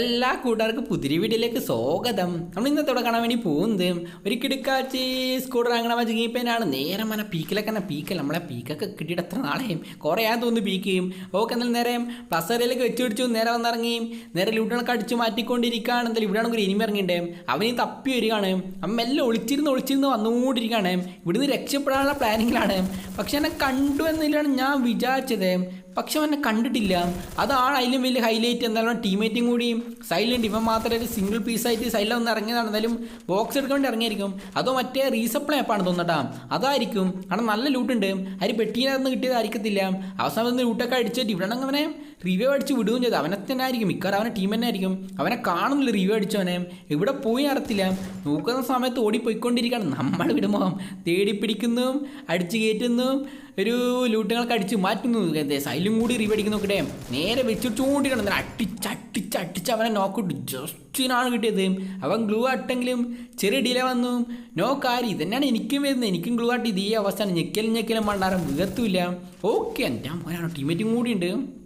എല്ലാ കൂട്ടുകാർക്കും പുതിരി വീട്ടിലേക്ക് സ്വാഗതം. നമ്മൾ ഇന്നത്തോടെ കാണാൻ വേണ്ടി പോകുന്നത് ഒരു കിടുക്കാച്ചി സ്കൂട്ടർ അങ്ങനെ വച്ചുകീപ്പനാണ് നേരെ മന പീക്കിലൊക്കെ തന്നെ പീക്കൽ നമ്മളെ പീക്കൊക്കെ കിട്ടിയിട്ട് എത്ര നാളെയും. കുറേ ആ തോന്നുന്നു പീക്കുകയും ഓക്കെ എന്നാലും നേരെ പ്ലസറിയിലേക്ക് വെച്ച് പിടിച്ചു. നേരെ വന്നിറങ്ങി. നേരെ ലൂട്ടണൊക്കെ അടിച്ച് മാറ്റിക്കൊണ്ടിരിക്കുകയാണ്. എന്തായാലും ഇവിടെയാണ് ഒരു ഇനിമ ഇറങ്ങിയിട്ടേ അവന് തപ്പി വരികയാണ്. അവൻ മെല്ലെ ഒളിച്ചിരുന്ന് ഒളിച്ചിരുന്ന് വന്നുകൊണ്ടിരിക്കുകയാണ്. ഇവിടുന്ന് രക്ഷപ്പെടാനുള്ള പ്ലാനിങ്ങിലാണ് പക്ഷെ എന്നെ കണ്ടു എന്നില്ലാണ് ഞാൻ വിചാരിച്ചത്. പക്ഷെ അവനെ കണ്ടിട്ടില്ല. അതാണ് അതിലും വലിയ ഹൈലൈറ്റ് എന്തായാലും ടീമേറ്റും കൂടി സൈലന്റ് ഇവൻ മാത്രമേ സിംഗിൾ പീസായിട്ട് സൈഡിൽ ഒന്ന് ഇറങ്ങിയതാണ്. എന്തായാലും ബോക്സ് എടുക്കാൻ വേണ്ടി ഇറങ്ങിയായിരിക്കും. അതോ മറ്റേ റീസപ്ലൈ ആപ്പാണ് തോന്നട്ടാ അതായിരിക്കും. കാരണം നല്ല ലൂട്ടുണ്ട് അതിന് പെട്ടീനകത്ത് കിട്ടിയതായിരിക്കത്തില്ല അവസാനം ലൂട്ടൊക്കെ അടിച്ചിട്ട് ഇവിടെ അവനെ റിവ്യൂ അടിച്ച് വിടുകയും ചെയ്തു. അവനെ തന്നെ ആയിരിക്കും. മിക്കവാറും അവനെ ടീം തന്നെ ആയിരിക്കും. അവനെ കാണുന്നില്ല റിവ്യൂ അടിച്ചവനെ. ഇവിടെ പോയി അറിയത്തില്ല. നോക്കുന്ന സമയത്ത് ഓടിപ്പോയിക്കൊണ്ടിരിക്കുകയാണ്. നമ്മൾ വിടുമ്പോൾ തേടി പിടിക്കുന്നതും അടിച്ച് കയറ്റുന്നതും ഒരു ലൂട്ടുകളൊക്കെ അടിച്ച് മാറ്റുന്നു. സൈലും കൂടി റിവ്യൂ അടിക്കുന്ന നോക്കട്ടെ. നേരെ വെച്ചിട്ടുകൊണ്ടിരിക്കണം അട്ടിച്ച് അട്ടിച്ച് അട്ടിച്ച് അവനെ നോക്കിട്ട് ജസ്റ്റിനാണ് കിട്ടിയത്. അവൻ ഗ്ലൂ ആട്ടെങ്കിലും ചെറിയ ഡിലേ വന്നു. നോ കാര്യം ഇതന്നെയാണ് എനിക്കും വരുന്നത്. എനിക്കും ഗ്ലൂ ആട്ട് ഇതേ അവസ്ഥയാണ്. ഞെക്കലും ഞെക്കലും മണ്ണാരം വികത്തുമില്ല ഓക്കെ എന്റെ മോനാണ്. ടീമേറ്റും കൂടി ഉണ്ട്.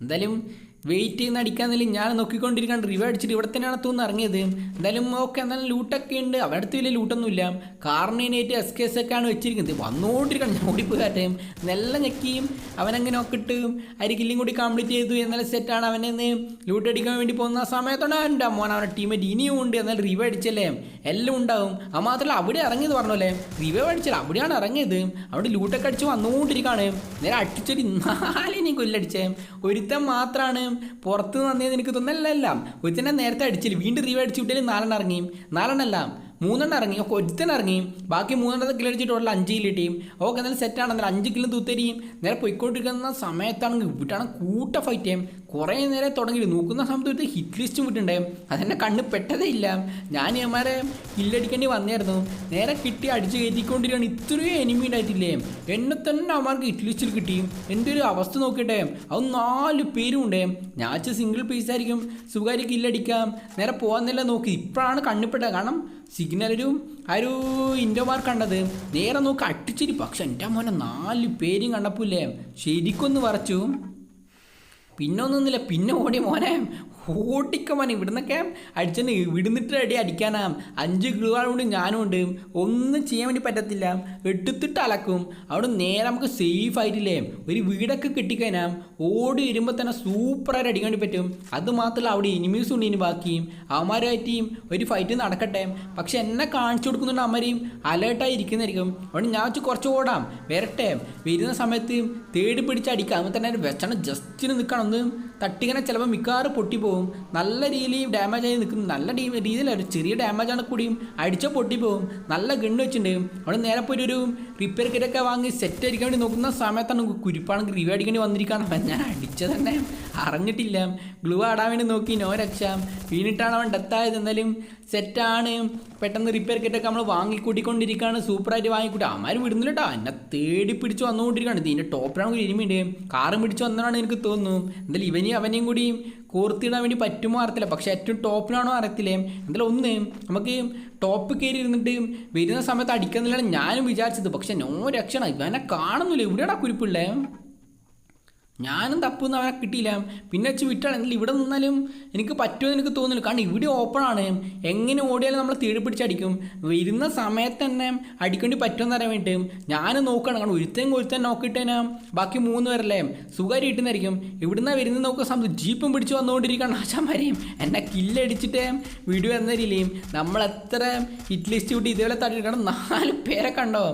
എന്തായാലും വെയിറ്റ് ചെയ്യുന്ന അടിക്കാന്നില്ല ഞാൻ നോക്കിക്കൊണ്ടിരിക്കാണ്ട് റിവ് അടിച്ചിട്ട് ഇവിടെ തന്നെയാണ് തോന്നുന്നു ഇറങ്ങിയത്. എന്തായാലും ഓക്കെ എന്നാലും ലൂട്ടൊക്കെ ഉണ്ട്. അവിടെ അടുത്ത് വലിയ ലൂട്ടൊന്നുമില്ല കാറിനേറ്റ് എസ് കെ എസ് ഒക്കെ ആണ് വെച്ചിരിക്കുന്നത്. വന്നുകൊണ്ടിരിക്കണം ഞാൻ ഓടിപ്പോകാറ്റേയും നല്ല ഞെക്കിയും. അവനങ്ങനെ നോക്കിട്ട് അരി കില്ലും കൂടി കംപ്ലീറ്റ് ചെയ്തു. എന്നാലും സെറ്റാണ് അവനെന്ന് ലൂട്ട് അടിക്കാൻ വേണ്ടി പോകുന്ന സമയത്താണ് എന്റെ മോൻ അവന്റെ ടീമേറ്റ് ഇനിയും ഉണ്ട്. എന്നാൽ റിവ് അടിച്ചല്ലേ? എല്ലാം ഉണ്ടാവും. അത് മാത്രമല്ല അവിടെ ഇറങ്ങിയത് പറഞ്ഞല്ലേ റിവേ അടിച്ചല്ല അവിടെയാണ് ഇറങ്ങിയത്. അവിടെ ലൂട്ടൊക്കെ അടിച്ച് വന്നുകൊണ്ടിരിക്കുകയാണ് നേരെ അടിച്ചൊരു നാലിനെയും കൊല്ലടിച്ചേ. ഒരുത്തൻ മാത്രമാണ് പുറത്ത് നന്നേന്ന് എനിക്ക് തോന്നുന്നല്ല എല്ലാം ഒരുത്തന്നെ നേരത്തെ അടിച്ചില്ല? വീണ്ടും റീവ് അടിച്ചു വിട്ടാലും നാലെണ്ണം ഇറങ്ങിയും നാലെണ്ണം എല്ലാം മൂന്നെണ്ണം ഇറങ്ങി ഒക്കെ ഒരുത്തൻ ഇറങ്ങി ബാക്കി മൂന്നെണ്ണത്തെ കിലോ അടിച്ചിട്ട് ഉള്ള അഞ്ച് കിലോ ടീം ഓക്കെ എന്നാലും സെറ്റാണ് എന്നാലും അഞ്ച് കിലോ തൂത്തരിയും. നേരെ പോയിക്കൊണ്ടിരിക്കുന്ന സമയത്താണെങ്കിൽ വിട്ടാണ് കൂട്ട ഫൈറ്റ് ചെയ്യും. കുറേ നേരം തുടങ്ങി. നോക്കുന്ന സമയത്ത് ഒരു ഹിറ്റ് ലിസ്റ്റും വിട്ടുണ്ടേ അതെന്നെ കണ്ണ് പെട്ടതേ ഇല്ല. ഞാൻ ഇവന്മാരെ കില്ലടിക്കേണ്ടി വന്നായിരുന്നു നേരെ കിട്ടി അടിച്ച് കയറ്റിക്കൊണ്ടിരിക്കുകയാണ്. ഇത്രയും എനിമി ഉണ്ടായിട്ടില്ലേ? എന്നെ തന്നെ അവന്മാർക്ക് ഹിറ്റ് ലിസ്റ്റിൽ കിട്ടി. എന്റെ ഒരു അവസ്ഥ നോക്കിയിട്ടേ അത് നാല് പേരും ഉണ്ടേ. ഞാൻ സിംഗിൾ പീസ് ആയിരിക്കും. സുഖമായിട്ട് കില്ലടിക്കാം നേരെ പോകാന്നില്ല നോക്കി. ഇപ്പോഴാണ് കണ്ണിപ്പെട്ടത് കാരണം സിഗ്നൽ ഒരു ഒരു ഇൻഡോമാർ കണ്ടത്. നേരെ നോക്കി അട്ടിച്ചിരി പക്ഷെ എന്റെ മോനെ നാല് പേരും കണ്ടപ്പോലേ ശരിക്കൊന്ന് വരച്ചു. പിന്നെ ഒന്നുമില്ല പിന്നെ ഓടി മോനെ. ഓടിക്ക മോനെ ഇവിടുന്നൊക്കെ അടിച്ചെന്ന് ഇവിടുന്നിട്ട് അടി അടിക്കാനാം. അഞ്ച് കിളുകളുണ്ട് ഞാനും ഉണ്ട്. ഒന്നും ചെയ്യാൻ വേണ്ടി പറ്റത്തില്ല. എടുത്തിട്ട് അലക്കും. അവിടെ നേരെ നമുക്ക് സേഫ് ആയിട്ടില്ലേ? ഒരു വീടൊക്കെ കിട്ടിക്കഴിഞ്ഞാൽ ഓടി വരുമ്പോൾ തന്നെ സൂപ്പറായിട്ട് അടിക്കാൻ വേണ്ടി പറ്റും. അത് മാത്രമല്ല അവിടെ ഇനിമീസ് ഉണ്ട് ഇനി ബാക്കിയും അവന്മാരായിട്ടും ഒരു ഫൈറ്റ് നടക്കട്ടെ. പക്ഷെ എന്നെ കാണിച്ചു കൊടുക്കുന്നുണ്ട് അമ്മരെയും അലേർട്ടായി ഇരിക്കുന്നതായിരിക്കും. അതുകൊണ്ട് ഞാൻ വെച്ച് കുറച്ച് ഓടാം. വരട്ടെ. വരുന്ന സമയത്ത് തേടി പിടിച്ച് അടിക്കാം. അങ്ങനെ തന്നെ വെച്ചണം ജസ്റ്റിന് നിൽക്കണം. ഒന്ന് തട്ടിങ്ങനെ ചിലപ്പോൾ മിക്കവാറും പൊട്ടിപ്പോവും നല്ല രീതിയിൽ ഡാമേജ് ആയി നിൽക്കും നല്ല രീതിയിൽ ഒരു ചെറിയ ഡാമേജ് ആണ് കൂടിയും അടിച്ചാൽ പൊട്ടിപ്പോവും നല്ല ഗണ്ണ് വെച്ചിട്ടുണ്ട് അവിടെ നേരെ പോയി ഒരു റിപ്പയർ കിറ്റൊക്കെ വാങ്ങി സെറ്റ് അടിക്കാൻ വേണ്ടി നോക്കുന്ന സമയത്താണ് കുരിപ്പാണെങ്കിൽ റിവ്യൂ അടിക്കേണ്ടി വന്നിരിക്കുകയാണ് അപ്പം ഞാൻ അടിച്ചത് തന്നെ. അറിഞ്ഞിട്ടില്ല. ഗ്ലൂ ആടാൻ വേണ്ടി നോക്കി നോ രക്ഷ. വീണിട്ടാണ് അവൻ ഡെത്തായത് എന്നാലും സെറ്റാണ്. പെട്ടെന്ന് റിപ്പയർ കിട്ടൊക്കെ നമ്മൾ വാങ്ങിക്കൂട്ടിക്കൊണ്ടിരിക്കുകയാണ് സൂപ്പറായിട്ട് വാങ്ങിക്കൂട്ടി. അമ്മാരും വിടുന്നില്ല കേട്ടോ എന്നെ തേടി പിടിച്ച് വന്നുകൊണ്ടിരിക്കുകയാണ്. ഇതിന്റെ ടോപ്പിലാണ് ഒരു ഇരുമിയുണ്ട് കാറും പിടിച്ച് വന്നതാണ് എനിക്ക് തോന്നുന്നു. എന്തായാലും ഇവനെയും അവനെയും കൂടി കോർത്തിടാൻ വേണ്ടി പറ്റുമോ അറിയത്തില്ല. പക്ഷേ ഏറ്റവും ടോപ്പിലാണോ അറിയത്തില്ലേ? എന്തായാലും ഒന്ന് നമുക്ക് ടോപ്പ് കയറി ഇരുന്നിട്ട് വരുന്ന സമയത്ത് അടിക്കുന്നില്ലാണ് ഞാനും വിചാരിച്ചത്. പക്ഷെ നോ രക്ഷണം. ഇവനെ കാണുന്നില്ല. എവിടെയാണ് കുരിപ്പിള്ളേ? ഞാനും തപ്പൊന്നും അവനെ കിട്ടിയില്ല. പിന്നെ വെച്ച് വിട്ടാണ് എന്തെങ്കിലും ഇവിടെ നിന്നാലും എനിക്ക് പറ്റുമെന്ന് എനിക്ക് തോന്നുന്നില്ല. കാരണം ഇവിടെ ഓപ്പൺ ആണ്. എങ്ങനെ ഓടിയാലും നമ്മൾ തേടി പിടിച്ചടിക്കും വരുന്ന സമയത്ത് തന്നെ അടിക്കേണ്ടി പറ്റുമെന്ന് അറിയാൻ വേണ്ടി ഞാൻ നോക്കണം. കാരണം ഒരുത്തേം ഒരുത്തൻ നോക്കിയിട്ടേനാ ബാക്കി മൂന്ന് പേരല്ലേ? സുഖമായിട്ട് കിട്ടുന്നതായിരിക്കും. ഇവിടുന്ന് വരുന്ന നോക്കുക സമയത്ത് ജീപ്പും പിടിച്ച് വന്നുകൊണ്ടിരിക്കുകയാണ് ആശാന്മാരെയും എന്നെ കില്ലടിച്ചിട്ട് വീഡിയോ എന്നരില്ലേ നമ്മൾ എത്ര ഹിറ്റ് ലിസ്റ്റ് ഇതേപോലെ തട്ടിട്ടാണ് നാല് പേരെ കണ്ടോ?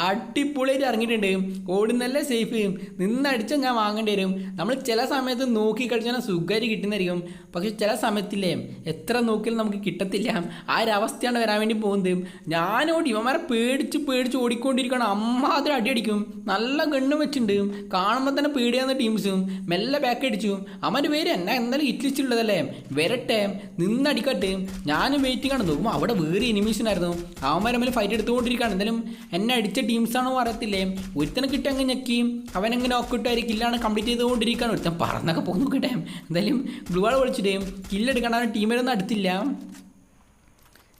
അടിപൊളിയായിട്ട് ഇറങ്ങിയിട്ടുണ്ട്. ഓടുന്നല്ലേ സേഫ് നിന്നടിച്ചാൽ ഞാൻ വാങ്ങേണ്ടി? വരും. നമ്മൾ ചില സമയത്ത് നോക്കി കഴിഞ്ഞാൽ സുഖമായിട്ട് കിട്ടുന്നതായിരിക്കും. പക്ഷെ ചില സമയത്തില്ലേ എത്ര നോക്കിയാലും നമുക്ക് കിട്ടത്തില്ല. ആ ഒരു അവസ്ഥയാണ് വരാൻ വേണ്ടി പോകുന്നത്. ഞാനോടി ഇവന്മാരെ പേടിച്ച് പേടിച്ച് ഓടിക്കൊണ്ടിരിക്കണം അമ്മാതിരി അടി അടിക്കും നല്ല ഗണ്ണും വെച്ചിട്ടുണ്ട്. കാണുമ്പോൾ തന്നെ പേടിയാവുന്ന ടീംസും. മെല്ലെ ബാക്ക് അടിച്ചു. അവന്റെ പേര് എന്നെ എന്തായാലും ഇറ്റ്ലിച്ചുള്ളതല്ലേ വരട്ടെ നിന്നടിക്കട്ടെ. ഞാനും വെയിറ്റിംഗ് ആണ്. നോക്കും അവിടെ വേറെ എനിമീഷനായിരുന്നു അവന്മാരെ തമ്മിൽ ഫൈറ്റ് എടുത്തുകൊണ്ടിരിക്കുകയാണ്. എന്തായാലും എന്നെ അടിച്ച ടീംസാണോ അറിയത്തില്ലേ? ഒരുത്തനെ കിട്ടി അങ്ങ് ഞെക്കി. അവനെങ്ങനെ ഒക്കിട്ടായിരിക്കും ഇല്ലാണ് കംപ്ലീറ്റ് ചെയ്തുകൊണ്ടിരിക്കുകയാണ്. ഒരുത്തൻ പറന്നൊക്കെ പോകുന്നു നോക്കട്ടെ. എന്തായാലും ബ്ലൂ ആൾ വിളിച്ചിട്ടേയും കില്ലെടുക്കണ്ട ടീമിലൊന്നും അടുത്തില്ല.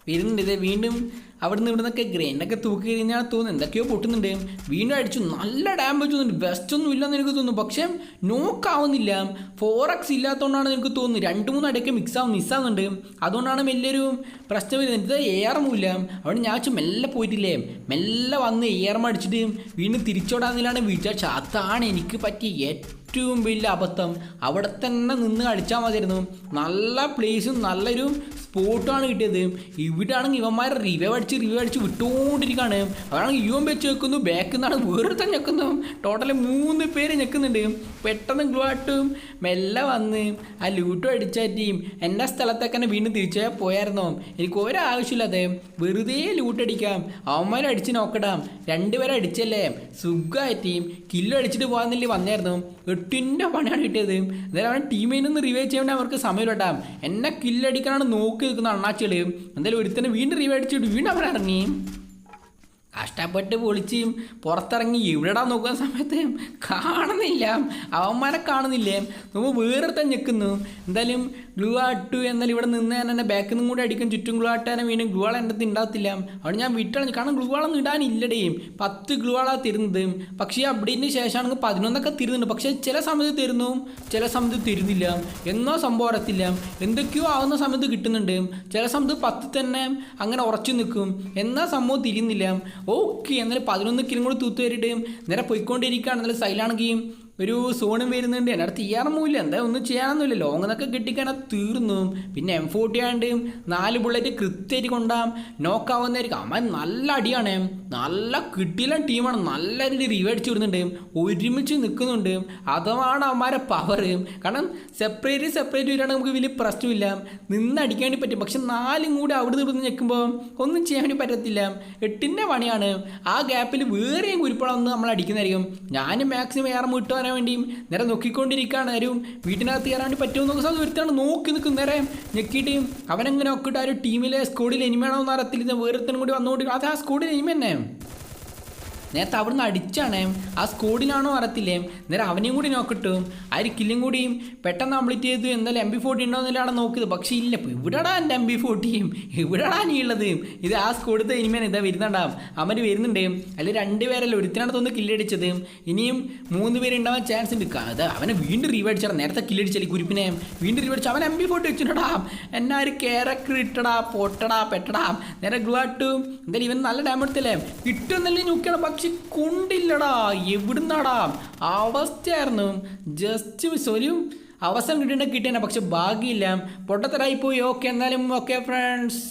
വരുന്നുണ്ട് ഇത്. വീണ്ടും അവിടുന്ന് ഇവിടുന്നൊക്കെ ഗ്രൈൻഡൊക്കെ തൂക്കി കഴിഞ്ഞാൽ തോന്നുന്നു. എന്തൊക്കെയോ പൊട്ടുന്നുണ്ട്. വീണ്ടും അടിച്ചു. നല്ല ഡാമേജ് തോന്നുന്നുണ്ട് ബെസ്റ്റ് ഒന്നും ഇല്ലെന്ന് എനിക്ക് തോന്നുന്നു. പക്ഷേ നോക്കാവുന്നില്ല ഫോർ എക്സ് ഇല്ലാത്തതുകൊണ്ടാണ് എനിക്ക് തോന്നുന്നത് രണ്ട് മൂന്ന് അടിയൊക്കെ മിക്സ് ആവും മിസ്സാവുന്നുണ്ട് അതുകൊണ്ടാണ് വലിയൊരു പ്രശ്നം വരുന്നത്. ഇത് ഏറമില്ല അവിടെ ഞാൻ വെച്ചു മെല്ലെ പോയിട്ടില്ലേ? മെല്ലെ വന്ന് ഏറം അടിച്ചിട്ട് വീണ്ടും തിരിച്ചോടാന്നില്ലാണ് വിചാരിച്ചത് അതാണ് എനിക്ക് പറ്റിയ ഏറ്റവും വലിയ അബദ്ധം. അവിടെ തന്നെ നിന്ന് കളിച്ചാൽ മതിയായിരുന്നു. നല്ല പ്ലേസും നല്ലൊരു സ്പോട്ടാണ് കിട്ടിയത്. ഇവിടെയാണെങ്കിൽ ഇവന്മാരെ റിവൈവ് അടിച്ച് റിവൈവ് അടിച്ച് വിട്ടുകൊണ്ടിരിക്കുകയാണ് അവരാണെങ്കിൽ യുവൻ വെച്ച് വെക്കുന്നു ബാക്കിൽ നിന്നാണ് വേറെ ഞെക്കുന്നു. ടോട്ടലി മൂന്ന് പേര് ഞെക്കുന്നുണ്ട്. പെട്ടെന്ന് ഗ്ലോട്ടും മെല്ലെ വന്ന് ആ ലൂട്ടും അടിച്ചാറ്റിയും എന്റെ സ്ഥലത്തൊക്കെ തന്നെ വീണ്ടും തിരിച്ചു പോയായിരുന്നു. എനിക്ക് ഒരാവശ്യമില്ലാതെ വെറുതെ ലൂട്ടടിക്കാം അവന്മാരെ അടിച്ച് നോക്കടാം. രണ്ടുപേരെ അടിച്ചല്ലേ? സുഖമായിട്ടും കില്ലോ അടിച്ചിട്ട് പോകാന്നില്ലേ വന്നായിരുന്നു. എട്ടിന്റെ പണിയാണ് കിട്ടിയത്. അതായത് അവൻ ടീമിൽ നിന്ന് റിവൈവ് ചെയ്യാൻ അവർക്ക് സമയം കേട്ടാം എന്നെ കില്ലടിക്കാനാണ് നോക്കി നിൽക്കുന്ന അണ്ണാച്ചികളെയും എന്തായാലും ഒരുത്തന്നെ വീണ്ടും അടിച്ചിട്ട് വീണ്ടും ഇറങ്ങി. കഷ്ടപ്പെട്ട് പൊളിച്ചും പുറത്തിറങ്ങി എവിടെടാ നോക്കുന്ന സമയത്ത് കാണുന്നില്ല. അവന്മാരെ കാണുന്നില്ലേ? നമ്മൾ വേറെ നിൽക്കുന്നു എന്തായാലും ഗ്ലൂ ആട്ടു എന്നാൽ ഇവിടെ നിന്ന് തന്നെ എന്റെ ബാക്കിൽ നിന്നും കൂടി അടിക്കും. ചുറ്റും ഗ്ലൂ ആട്ടാനും വീണ്ടും ഗ്ലൂ ആൾ എന്റെ ഉണ്ടാകത്തില്ല അവിടെ ഞാൻ വിട്ടളഞ്ഞു. കാരണം ഗ്ലൂ ആളൊന്നും ഇടാനില്ലടേ. പത്ത് ഗ്ലൂ ആളാണ് തരുന്നത്. പക്ഷേ അപ്ഡേറ്റിന് ശേഷമാണെങ്കിൽ പതിനൊന്നൊക്കെ തരുന്നുണ്ട് പക്ഷേ ചില സമയത്ത് തരുന്നു. ചില സമയത്ത് തരുന്നില്ല. എന്നോ സംഭവം അറിയത്തില്ല എന്തൊക്കെയോ ആവുന്ന സമയത്ത് കിട്ടുന്നുണ്ട്. ചില സമയത്ത് പത്ത് തന്നെ അങ്ങനെ ഉറച്ചു നിൽക്കും. എന്നാ സംഭവം തിരിയുന്നില്ല. ഓക്കെ എന്നാലും പതിനൊന്ന് കിലും കൂടി തൂത്ത് നേരെ പോയിക്കൊണ്ടിരിക്കുകയാണ് എന്നാലും സൈലാണെങ്കിൽ ഒരു സോണും വരുന്നുണ്ട്. എന്റെ അടുത്ത് ചെയ്യാറൊന്നുമില്ല എന്താ ഒന്നും ചെയ്യാനൊന്നുമില്ല. ലോങ് എന്നൊക്കെ കിട്ടിക്കണം തീർന്നു. പിന്നെ എം ഫോർട്ടി ആണ്ട് നാല് ബുള്ളറ്റ് കൃത്യമായിട്ട് കൊണ്ടാം. നോക്കാവുന്നതായിരിക്കും അവൻ നല്ല അടിയാണ്. നല്ല കിട്ടിയില്ല ടീമാണ് നല്ല രീതിയിൽ റിവൈഡ്സ് വിടുന്നുണ്ട് ഒരുമിച്ച് നിൽക്കുന്നുണ്ട് അതാണ് അവന്മാരെ പവർ കാരണം സെപ്പറേറ്റ് സെപ്പറേറ്റ് വരികയാണെങ്കിൽ നമുക്ക് വലിയ പ്രശ്നമില്ല നിന്ന് അടിക്കാൻ പറ്റും. പക്ഷെ നാലും കൂടി അവിടെ നിന്ന് നിൽക്കുമ്പോൾ ഒന്നും ചെയ്യാൻ വേണ്ടി പറ്റത്തില്ല. എട്ടിന്റെ പണിയാണ്. ആ ഗ്യാപ്പിൽ വേറെയും കുരിപ്പണം നമ്മൾ അടിക്കുന്നതായിരിക്കും. ഞാനും മാക്സിമം ഏറെ വിട്ടു വരാൻ വേണ്ടിയും നേരെ നോക്കിക്കൊണ്ടിരിക്കുകയാണ്. ആരും വീട്ടിനകത്ത് കയറാൻ വേണ്ടി പറ്റുമോ എന്നൊക്കെ സാധനം ഒരുത്താണ് നോക്കി നിൽക്കും. നേരെ ഞെക്കിയിട്ട് അവനങ്ങനെ നോക്കിയിട്ട് ആ ഒരു ടീമിലെ സ്കൂളിൽ എനിമയാണോ എന്ന് അറിയത്തില്ല. വേറൊരുത്തനും കൂടി വന്നുകൊണ്ട് അത് ആ സ്കൂളിൽ എനിമ തന്നെ. നേരത്തെ അവിടുന്ന് അടിച്ചാണ്. ആ സ്കോഡിലാണോ അറിയത്തില്ലേ? നേരെ അവനെയും കൂടി നോക്കിട്ടു. ആ ഒരു കില്ലും കൂടിയും പെട്ടെന്ന് കംപ്ലീറ്റ് ചെയ്തു. എന്തായാലും എം ബി ഫോർട്ടി ഉണ്ടോ എന്നല്ലാണ് നോക്കിയത്. പക്ഷേ ഇല്ല ഇപ്പോൾ ഇവിടെടാ എന്റെ എം ബി ഫോർട്ടിയും ഇവിടെടാ നീ ഉള്ളത്. ഇത് ആ സ്കോഡത്തെ ഇനിമേൻ ഇതാ വരുന്നുണ്ടാവും. അവർ വരുന്നുണ്ട്. അതിൽ രണ്ടുപേരല്ല തോന്നുന്നു കില്ലടിച്ചത് ഇനിയും മൂന്ന് പേര് ഉണ്ടാവാൻ ചാൻസ് ഉണ്ട്. അത് അവനെ വീണ്ടും റീവടിച്ചാണ് നേരത്തെ കില്ലടിച്ചാൽ കുരിപ്പിനെ. വീണ്ടും റീവടിച്ചു അവൻ എം ബി ഫോർട്ടി വെച്ചിട്ടടാ. എന്നാ ഒരു ക്യാരക്ടർ ഇട്ടടാ പൊട്ടടാ പെട്ടടാ. നേരെ ഗ്ലൂ ആട്ടു. എന്തായാലും ഇവൻ നല്ല ഡാമെടുത്തല്ലേ എടുത്തില്ലേ. കിട്ടുന്നല്ലേ നോക്കിയാണ് പക്ഷെ കൊണ്ടില്ലടാ എവിടുന്നാടാ? അവസ്ഥയായിരുന്നു. ജസ്റ്റ് ഒരു അവസരം കിട്ടേണ്ട കിട്ടിയാണ് പക്ഷെ ഭാഗ്യമില്ല. പൊട്ടത്തരായി പോയി ഓക്കെ എന്നാലും ഓക്കെ ഫ്രണ്ട്സ്